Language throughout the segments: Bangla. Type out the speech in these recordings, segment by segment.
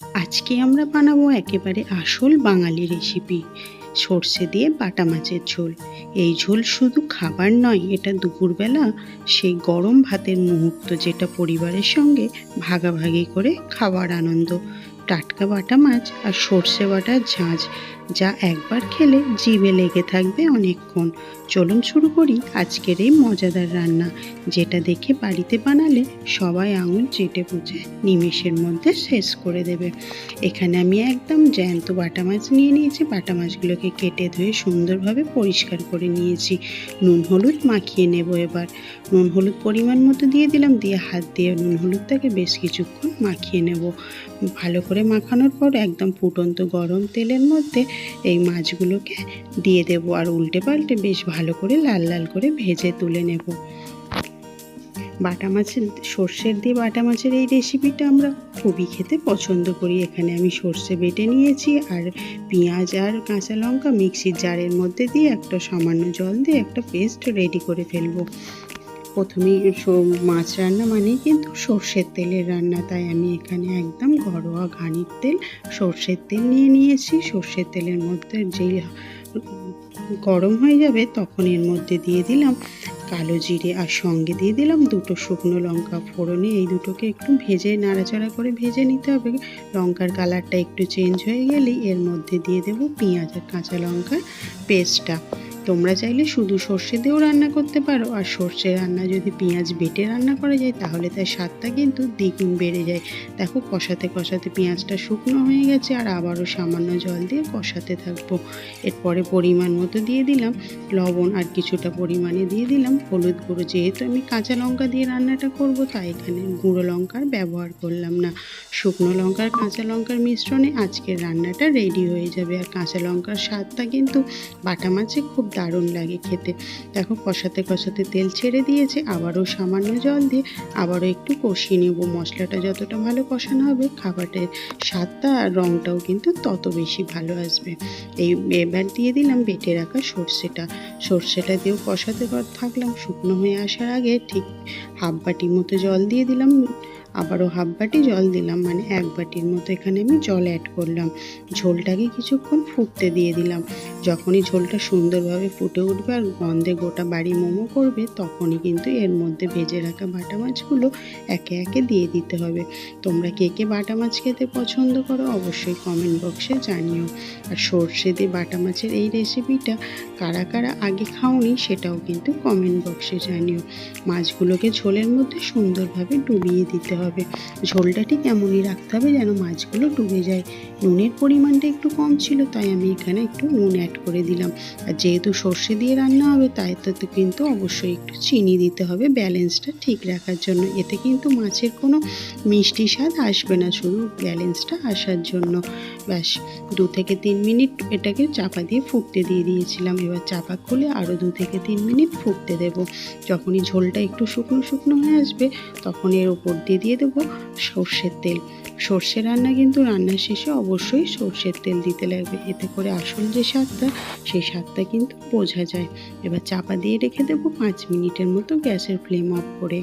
আজকে আমরা বানাবো একেবারে আসল বাঙালি রেসিপি সর্ষে দিয়ে বাটা মাছের ঝোল। এই ঝোল শুধু খাবার নয়, এটা দুপুরবেলা সেই গরম ভাতের মুহূর্ত যেটা পরিবারের সঙ্গে ভাগাভাগি করে খাওয়ার আনন্দ। টাটকা বাটা মাছ আর সর্ষে বাটার ঝাঁঝ যা একবার খেলে জিভে লেগে থাকবে অনেকক্ষণ। চলুন শুরু করি আজকের এই মজাদার রান্না, যেটা দেখে বাড়িতে বানালে সবাই আঙুল চেটে পুচে নিমেষের মধ্যে শেষ করে দেবে। এখানে আমি একদম জ্যান্ত বাটা মাছ নিয়ে নিয়েছি। বাটা মাছগুলোকে কেটে ধুয়ে সুন্দরভাবে পরিষ্কার করে নিয়েছি। নুন, হলুদ মাখিয়ে নেব এবার। নুন, হলুদ পরিমাণ মতো দিয়ে দিলাম, দিয়ে হাত দিয়ে নুন, হলুদটাকে বেশ কিছুক্ষণ মাখিয়ে নেব। ভালো করে মাখানোর পর একদম ফুটন্ত গরম তেলের মধ্যে এই মাছগুলোকে দিয়ে দেব আর উল্টে পাল্টে বেশ ভালো করে লাল লাল করে ভেজে তুলে নেব। বাটা মাছের, সর্ষের দিয়ে বাটা মাছের এই রেসিপিটা আমরা খুবই খেতে পছন্দ করি। এখানে আমি সর্ষে বেটে নিয়েছি আর পেঁয়াজ আর কাঁচা লঙ্কা মিক্সির জারের মধ্যে দিয়ে একটা সামান্য জল দিয়ে একটা পেস্ট রেডি করে ফেলব। প্রথমেই মাছ রান্না মানেই কিন্তু সর্ষের তেলের রান্না। তাই আমি এখানে একদম ঘরোয়া ঘানির তেল, সর্ষের তেল নিয়ে নিয়েছি। সর্ষের তেলের মধ্যে যেই গরম হয়ে যাবে তখন এর মধ্যে দিয়ে দিলাম কালো জিরে আর সঙ্গে দিয়ে দিলাম দুটো শুকনো লঙ্কা ফোড়নে। এই দুটোকে একটু ভেজে নাড়াচাড়া করে ভেজে নিতে হবে। লঙ্কার কালারটা একটু চেঞ্জ হয়ে গেলেই এর মধ্যে দিয়ে দেবো পেঁয়াজ আর কাঁচা লঙ্কার পেস্টটা তোমরা চাইলে শুধু সর্ষে দিয়েও রান্না করতে পারো, আর সর্ষে রান্না যদি পেঁয়াজ বেটে রান্না করা যায়, তাহলে তার স্বাদটা কিন্তু দ্বিগুণ বেড়ে যায়। দেখো, কষাতে কষাতে পেঁয়াজটা শুকনো হয়ে গেছে, আর আবারও সামান্য জল দিয়ে কষাতে থাকব। এরপরে পরিমাণ মতো দিয়ে দিলাম লবণ, আর কিছুটা পরিমাণে দিয়ে দিলাম হলুদ গুঁড়ো। যেহেতু আমি কাঁচা লঙ্কা দিয়ে রান্নাটা করব, তাই এখানে গুঁড়ো লঙ্কার ব্যবহার করলাম না। শুকনো লঙ্কার কাঁচা লঙ্কার মিশ্রণে আজকের রান্নাটা রেডি হয়ে যাবে, আর কাঁচা লঙ্কার স্বাদটা কিন্তু বাটা মাছে খুব দারুণ লাগে খেতে। দেখো কষাতে কষাতে তেল ছেড়ে দিয়েছে, আবারও সামান্য জল দিয়ে আবারও একটু কষিয়ে নেব। মশলাটা যতটা ভালো কষানো হবে খাবারের স্বাদটা আর রঙটাও কিন্তু তত বেশি ভালো আসবে। এই এবার দিয়ে দিলাম বেটে রাখা সর্ষেটা। সর্ষেটা দিয়েও কষাতে থাকলাম। শুকনো হয়ে আসার আগে ঠিক হাফ বাটি মতো জল দিয়ে দিলাম। আবারও হাফ বাটি জল দিলাম মানে এক বাটির মতো এখানে আমি জল অ্যাড করলাম। ঝোলটাকে কিছুক্ষণ ফুটতে দিয়ে দিলাম। যখনই ঝোলটা সুন্দরভাবে ফুটে উঠবে আর গন্ধে গোটা বাড়ি মোমো করবে, তখনই কিন্তু এর মধ্যে ভেজে রাখা বাটা মাছগুলো একে একে দিয়ে দিতে হবে। তোমরা কে কে বাটা মাছ খেতে পছন্দ করো অবশ্যই কমেন্ট বক্সে জানিও। আর সর্ষে দিয়ে বাটা মাছের এই রেসিপিটা কারা কারা আগে খাওনি সেটাও কিন্তু কমেন্ট বক্সে জানিও। মাছগুলোকে ঝোলের মধ্যে সুন্দরভাবে ডুবিয়ে দিতে হবে। ঝোলটা ঠিক এমনই রাখতে হবে যেন মাছগুলো ডুবে যায়। নুনের পরিমাণটা একটু কম ছিল, তাই আমি এখানে একটু নুন অ্যাড করে দিলাম। আর যেহেতু সর্ষে দিয়ে রান্না হবে, তাই তো কিন্তু অবশ্যই একটু চিনি দিতে হবে ব্যালেন্সটা ঠিক রাখার জন্য। এতে কিন্তু মাছের কোনো মিষ্টি স্বাদ আসবে না, শুধু ব্যালেন্সটা আসার জন্য। ব্যাস, দু থেকে তিন মিনিট এটাকে চাপা দিয়ে ফুটতে দিয়ে দিয়েছিলাম। এবার চাপা খুলে আরও দু থেকে তিন মিনিট ফুটতে দেব। যখনই ঝোলটা একটু শুকনো শুকনো হয়ে আসবে তখন এর ওপর দিয়ে দিয়ে দেবো সর্ষের তেল। সর্ষে রান্না কিন্তু রান্নার শেষে অবশ্যই সর্ষের তেল দিতে লাগবে। এতে করে আসল যে স্বাদটা সেই স্বাদটা কিন্তু বোঝা যায়। এবার চাপা দিয়ে রেখে দেবো পাঁচ মিনিটের মতো গ্যাসের ফ্লেম অফ করে।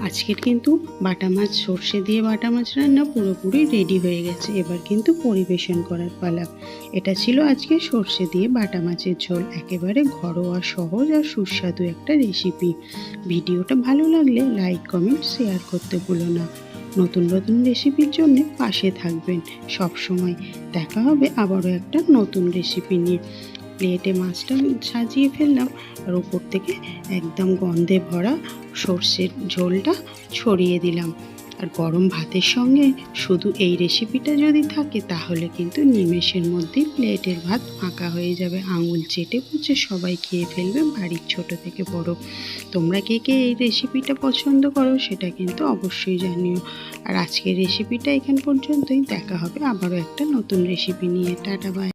আজকের কিন্তু বাটা মাছ, সর্ষে দিয়ে বাটা মাছ রান্না পুরোপুরি রেডি হয়ে গেছে। এবার কিন্তু পরিবেশন করার পালা। এটা ছিল আজকে সর্ষে দিয়ে বাটা মাছের ঝোল। একেবারে ঘরোয়া, সহজ আর সুস্বাদু একটা রেসিপি। ভিডিওটা ভালো লাগলে লাইক, কমেন্ট, শেয়ার করতে ভুলো না। নতুন নতুন রেসিপির জন্য পাশে থাকবেন। সব সময় দেখা হবে আবারও একটা নতুন রেসিপি নিয়ে। প্লেটে মাছটা সাজিয়ে ফেললাম আর ওপর থেকে একদম গন্ধে ভরা সর্ষের ঝোলটা ছড়িয়ে দিলাম। আর গরম ভাতের সঙ্গে শুধু এই রেসিপিটা যদি থাকে, তাহলে কিন্তু নিমেষের মধ্যেই প্লেটের ভাত ফাঁকা হয়ে যাবে। আঙুল চেটে পুচে সবাই খেয়ে ফেলবে বাড়ির ছোট থেকে বড়। তোমরা কে কে এই রেসিপিটা পছন্দ করো সেটা কিন্তু অবশ্যই জানিও। আর আজকের রেসিপিটা এখান পর্যন্তই। দেখা হবে আবারও একটা নতুন রেসিপি নিয়ে। Tata bye